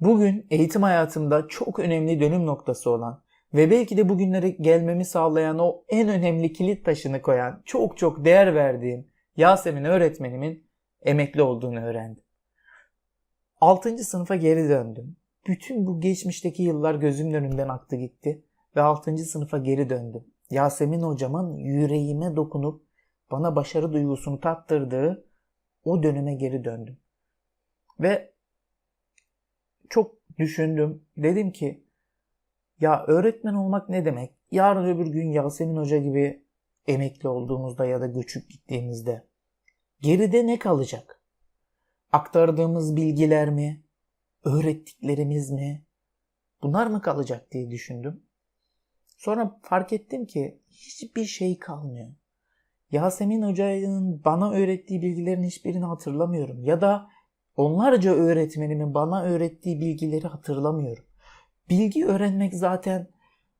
Bugün eğitim hayatımda çok önemli dönüm noktası olan ve belki de bugünlere gelmemi sağlayan o en önemli kilit taşını koyan, çok çok değer verdiğim Yasemin öğretmenimin emekli olduğunu öğrendim. 6. sınıfa geri döndüm. Bütün bu geçmişteki yıllar gözümün önünden aktı gitti ve 6. sınıfa geri döndüm. Yasemin hocamın yüreğime dokunup bana başarı duygusunu tattırdığı o döneme geri döndüm. Ve çok düşündüm. Dedim ki ya öğretmen olmak ne demek? Yarın öbür gün Yasemin Hoca gibi emekli olduğumuzda ya da göçüp gittiğimizde geride ne kalacak? Aktardığımız bilgiler mi? Öğrettiklerimiz mi? Bunlar mı kalacak diye düşündüm. Sonra fark ettim ki hiçbir şey kalmıyor. Yasemin Hoca'nın bana öğrettiği bilgilerin hiçbirini hatırlamıyorum. Ya da onlarca öğretmenimin bana öğrettiği bilgileri hatırlamıyorum. Bilgi öğrenmek zaten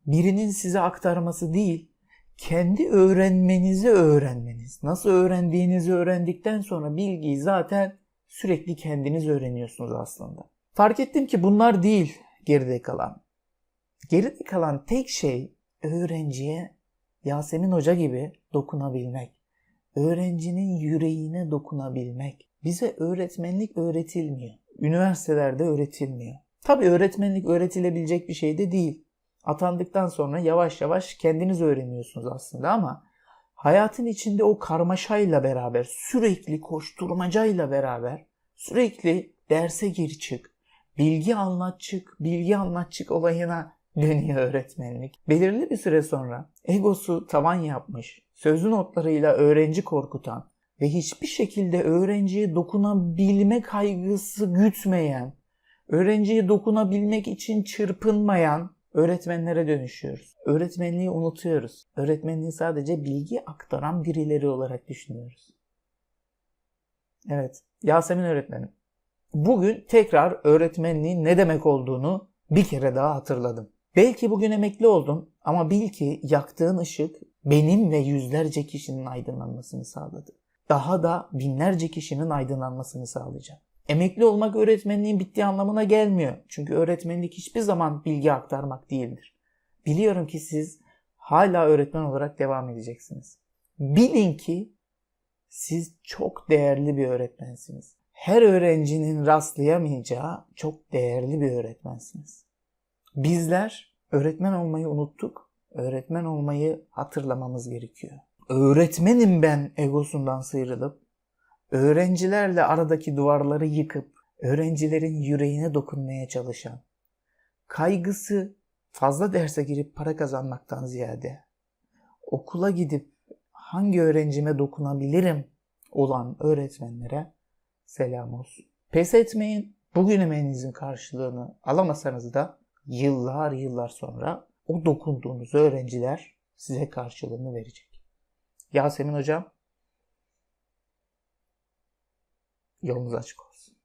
birinin size aktarması değil, kendi öğrenmenizi öğrenmeniz. Nasıl öğrendiğinizi öğrendikten sonra bilgiyi zaten sürekli kendiniz öğreniyorsunuz aslında. Fark ettim ki bunlar değil geride kalan. Geride kalan tek şey öğrenciye Yasemin Hoca gibi dokunabilmek. Öğrencinin yüreğine dokunabilmek. Bize öğretmenlik öğretilmiyor. Üniversitelerde öğretilmiyor. Tabii öğretmenlik öğretilebilecek bir şey de değil. Atandıktan sonra yavaş yavaş kendiniz öğreniyorsunuz aslında ama hayatın içinde o karmaşayla beraber, sürekli koşturmacayla beraber, sürekli derse gir çık, bilgi anlat çık, bilgi anlat çık olayına dönüyor öğretmenlik. Belirli bir süre sonra egosu tavan yapmış, sözlü notlarıyla öğrenci korkutan ve hiçbir şekilde öğrenciye dokunabilme kaygısı gütmeyen, öğrenciye dokunabilmek için çırpınmayan öğretmenlere dönüşüyoruz. Öğretmenliği unutuyoruz. Öğretmenliği sadece bilgi aktaran birileri olarak düşünüyoruz. Evet, Yasemin öğretmenim. Bugün tekrar öğretmenliğin ne demek olduğunu bir kere daha hatırladım. Belki bugün emekli oldum ama bil ki yaktığın ışık benim ve yüzlerce kişinin aydınlanmasını sağladı. Daha da binlerce kişinin aydınlanmasını sağlayacak. Emekli olmak öğretmenliğin bittiği anlamına gelmiyor. Çünkü öğretmenlik hiçbir zaman bilgi aktarmak değildir. Biliyorum ki siz hala öğretmen olarak devam edeceksiniz. Bilin ki siz çok değerli bir öğretmensiniz. Her öğrencinin rastlayamayacağı çok değerli bir öğretmensiniz. Bizler öğretmen olmayı unuttuk. Öğretmen olmayı hatırlamamız gerekiyor. Öğretmenim ben egosundan sıyrılıp öğrencilerle aradaki duvarları yıkıp öğrencilerin yüreğine dokunmaya çalışan, kaygısı fazla derse girip para kazanmaktan ziyade okula gidip hangi öğrencime dokunabilirim olan öğretmenlere selam olsun. Pes etmeyin. Bugün emeğinizin karşılığını alamasanız da yıllar yıllar sonra o dokunduğunuz öğrenciler size karşılığını verecek. Yasemin Hocam yolunuz açık olsun.